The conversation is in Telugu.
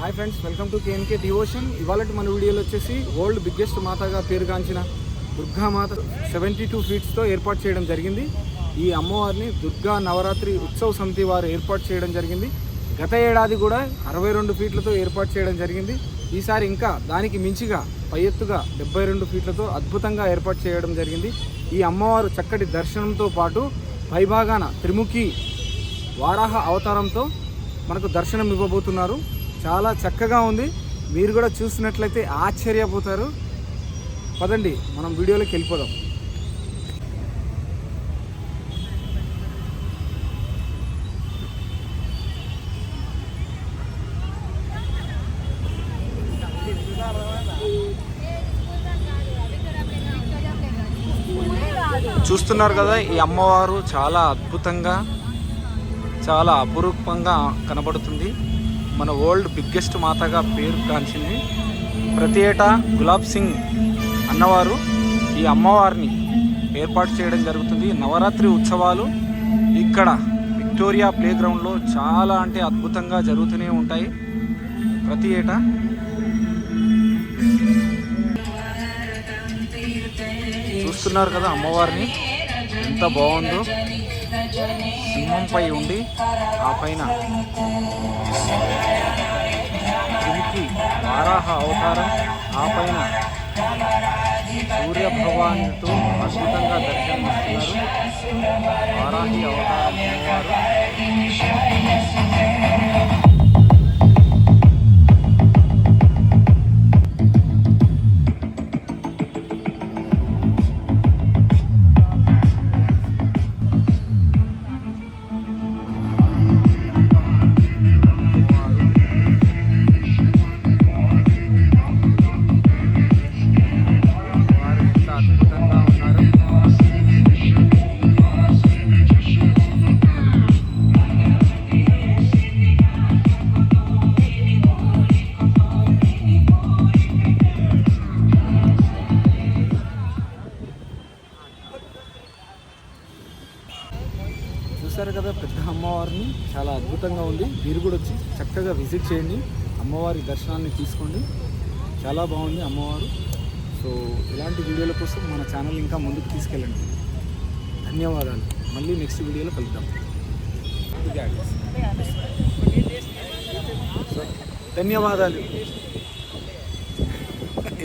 Hi friends welcome to KNK devotion. ఇవాళ మన వీడియోలో వచ్చేసి వరల్డ్ బిగ్గెస్ట్ మాతగా పేరుగాంచిన దుర్గామాత సెవెంటీ టూ ఫీట్స్తో ఏర్పాటు చేయడం జరిగింది. ఈ అమ్మవారిని దుర్గా నవరాత్రి ఉత్సవ సమితి వారు ఏర్పాటు చేయడం జరిగింది. గత ఏడాది కూడా అరవై రెండు ఫీట్లతో ఏర్పాటు చేయడం జరిగింది. ఈసారి ఇంకా దానికి మించిగా పై ఎత్తుగా డెబ్బై రెండు ఫీట్లతో అద్భుతంగా ఏర్పాటు చేయడం జరిగింది. ఈ అమ్మవారు చక్కటి దర్శనంతో పాటు పైభాగాన త్రిముఖి వారాహ అవతారంతో మనకు దర్శనం ఇవ్వబోతున్నారు చాలా చక్కగా ఉంది. మీరు కూడా చూసినట్లయితే ఆశ్చర్యపోతారు. పదండి మనం వీడియోలోకి వెళ్ళిపోదాం. చూస్తున్నారు కదా ఈ అమ్మవారు చాలా అద్భుతంగా చాలా అపురూపంగా కనబడుతుంది. మన వరల్డ్ బిగ్గెస్ట్ మాతగా పేరు కాంచింది ప్రతి ఏటా గులాబ్ సింగ్ అన్నవారు ఈ అమ్మవారిని ఏర్పాటు చేయడం జరుగుతుంది. నవరాత్రి ఉత్సవాలు ఇక్కడ విక్టోరియా ప్లే గ్రౌండ్లో చాలా అంటే అద్భుతంగా జరుగుతూనే ఉంటాయి. ప్రతి ఏటా చూస్తున్నారు కదా అమ్మవారిని. ఎంత బాగుందో. సింహంపై ఉండి ఆ పైన త్రిముఖి వారాహ అవతారం ఆ పైన సూర్య భగవానుడితో అద్భుతంగా దర్శనమిస్తున్నారు. వారాహి అవతారం వారు చూసారు కదా పెద్ద అమ్మవారిని. చాలా అద్భుతంగా ఉంది. మీరు కూడా వచ్చి చక్కగా విజిట్ చేయండి. అమ్మవారి దర్శనాన్ని తీసుకోండి. చాలా బాగుంది అమ్మవారు. సో ఇలాంటి వీడియోల కోసం మన ఛానల్ ఇంకా ముందుకు తీసుకెళ్ళండి. ధన్యవాదాలు. మళ్ళీ నెక్స్ట్ వీడియోలో కలుద్దాం. సో, ధన్యవాదాలు.